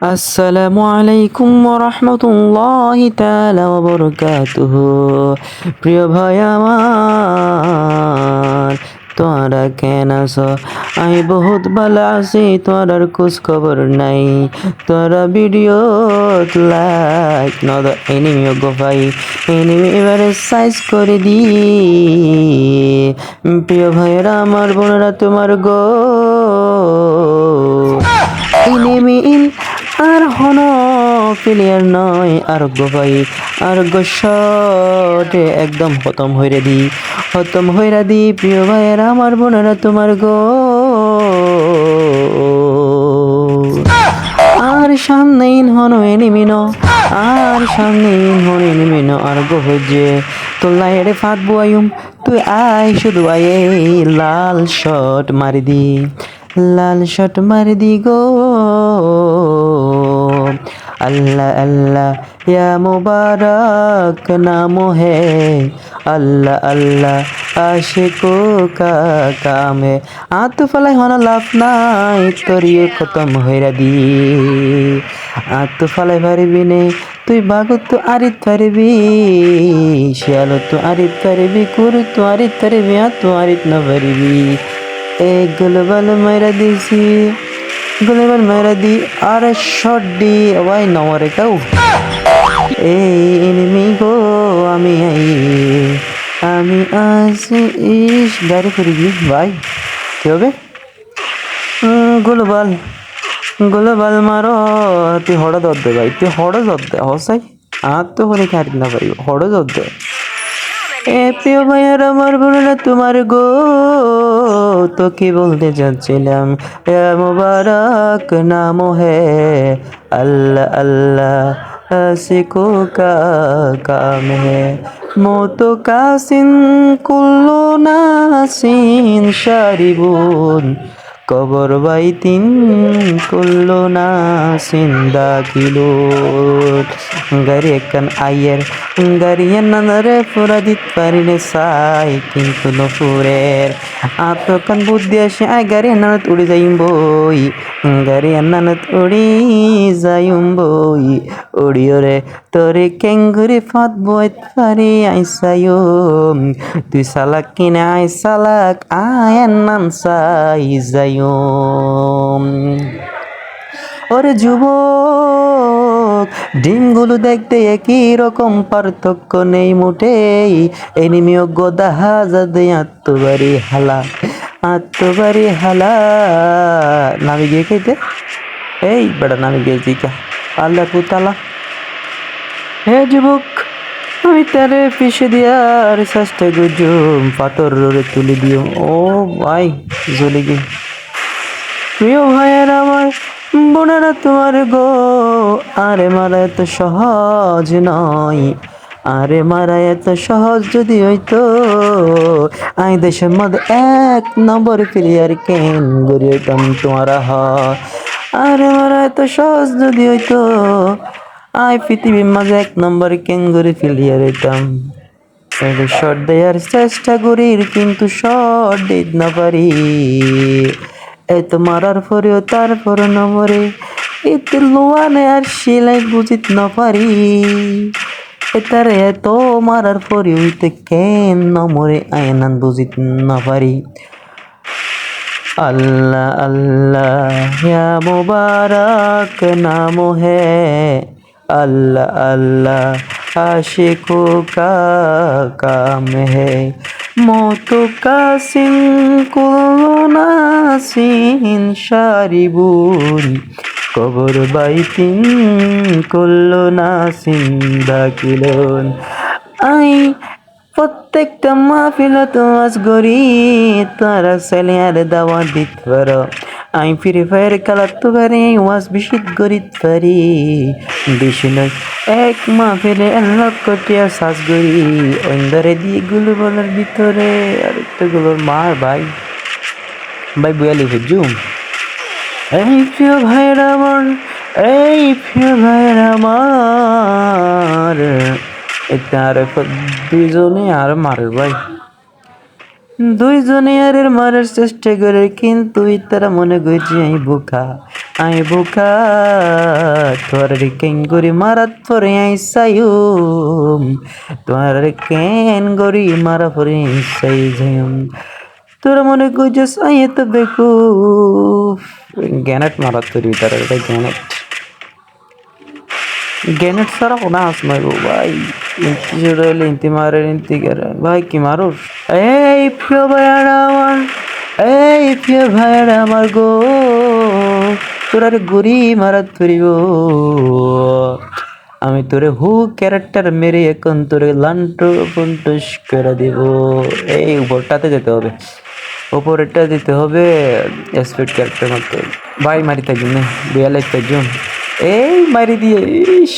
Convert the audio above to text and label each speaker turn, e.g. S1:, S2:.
S1: আসসালামু আলাইকুম রহমতুল্লাহ বরকাতুহ প্রিয় ভাই আমার তোরা কেন আছ আমি বহুত ভালো আছি তোরার খোঁজ খবর নাই। তোরা ভিডিও লাইক নদ এনিমি গো ভাই এনিমি এবারে সাইজ করে দি প্রিয় ভাইয়েরা আমার বোনেরা তোমার গো। এনিমি হন প্লেয়ার নয় আরোগ্য ভাই আরোগ্য শটে একদম খতম হইরে দি। খতম হইরা দি, প্রিয় ভাইয়ের, আমার বোনেরা, তোমার গো। আর সামনে হন এনিমিন আর সামনে হন এনিমিন আর গো হচ্ছে তো লাইরে ফাঁদ বুয়াইম, তুই আয় শুধু আয় লাল শট মারি দি, লাল শট মারি দি গো। আল্লাহ আল্লাহ, ইয়া মুবারক নাম হে। আল্লাহ আল্লাহ, আশিকো কামে। আতফালাই হন লাভ নাই তরিয়ে খতম হইরা দি। আতফালাই পারবি নে, তুই বাগত তো আরি পারবি। শিয়াল তো আরি পারবি কুরু তো আরি পারবি আর তো আরিত না পারবি। এক গোলবাল মাইরা দিছি। গ্লোবাল মাইরা দি আর শট দি ওয়াই নমরে কাউ এই এনিমি গো, আমি আই, আমি আসি ইস গাড়ি করে গি, ভাই, কি হবে? গ্লোবাল গ্লোবাল মারো, তুই হড় দর দে ভাই, তুই হড় দর দে হসাই আর তো না হড় দর দে এ প্রিয় ভাইয়ার আমার বোনেরা, তোমার গো তো কি বলতে চাচ্ছিলাম, এ মুবারক নাম হে, আল্লাহ আল্লাহ সিকো কা কাম হে। মতো কাসিন কুল্লো নাসিন শারিবুন কবর বাইতিন কুল্লো নাসিন দাকিলো গাড়ি একখান আইয়ের গাড়িয়ার নানারে ফুরা দিত পারিলে সাই, কিন্তু নফুরের আতকান বুদ্ধি আসে আই গাড়ি নানাত উড়ে যাইম বই, গাড়ি নানাত উড়ি যাইম বই। উড়িওরে তোরে কেঙ্গুরি ফাঁদ বইত পারি আইসাইম তুই সালাক কিনে আই সালাক আয়ার নাম সাই যাইম ওরে যুবক, ডিমগুলো দেখতে একই রকম, পার্থক্য নেই মোটেই। এনিমিও গোদা হাজাদে আত্মবাড়ি হালা আত্মবাড়ি হালা। নামি গিয়ে খেতে এই বেটা, নামি গিয়ে জিকা আল্লাহ পুতালা হে যুবক, আমি তারে পিষে দিয়ার চেষ্টা গুজুম, পাথর রোড়ে তুলে দিও। ও ভাই, জ্বলে গিয়ে। প্রিয় ভাইয়ের আমার, বোনেরা তোমার গো। আরে মারা এত সহজ নয়, আরে মারা এত সহজ যদি হইতো। আই দেশের মধ্যে এক নম্বর প্লেয়ার কেন গড়ি হইতাম তোমার হ। আরে মারা এত সহজ যদি হইতো। আই পৃথিবীর মাঝে এক নম্বর গড়ি প্লেয়ার হইতাম শর্ট দেওয়ার চেষ্টা করি কিন্তু শর্ট দিত না পারি। এত মারার পরেও তারপর নমরে এতে লোয়ানে আর সেলাই বুঝিত না পারি। এতার এত মারার পরে হইতে কেন নমরে আয়নান বুঝিত না আল্লাহ আল্লাহ, ইয়া মুবারক নাম হে। আল্লাহ আল্লাহ, আশিকো কা কাম হে। মোতকাসিন কুলনাসিন শারিবুন কবর বাইতিন কুলনাসিন দাকিলন আই, প্রত্যেকটা মাহফিল তো আজ গরি, তারা সেলিয়ার দাওয়া দিত আমি ফ্রি ফায়ার খেলাতে পারি ওয়াজ বিশিত করিতে পারি বেশি নয়, এক মাহফিলে এক লক্ষ টিয়া সাজ করি অন্ধরে দিয়ে গুলো বলার ভিতরে আরেকটা গুলোর মার ভাই। ভাই বুয়ালি হুজুম এই প্রিয় ভাইয়ের আমার, এই প্রিয় ভাইয়ের আমার। এটা আর দুইজনে আর মারে ভাই। দুইজনে এর মারার চেষ্টা করে, কিন্তু তারা মনে করছে আমি বোকা আমি বোকা, তোর কেঙ্গুরি মারাত পরে আইসায়ুম তোমার কেন গরি মারা পরে আইসাই যাইম তোরা মনে করছিস, আই তো বেকু গ্যানেট মারাত করি তার এটা গ্যানেট। গ্যানেট ছাড়া কোনো আস নাই ভাই। ইন্তি চড়াইলে ইন্তি মারে ইন্তি ভাই, কি মারুস? এই প্রিয় ভাইয়ারা আমার, এই প্রিয় ভাইয়ারা আমার গো। তোরার গুড়ি মারাত ধরিব। আমি তোরে হু ক্যারেক্টার মেরে এখন তোরে লান্টো পন্টুস করে দিব। এই উপরটাতে যেতে হবে। ওপরেরটা দিতে হবে স্পিড ক্যারেক্টার মতো ভাই, মারি থাকবেন না। বিয়ালে থাকবেন এই মারি দিয়ে, ইস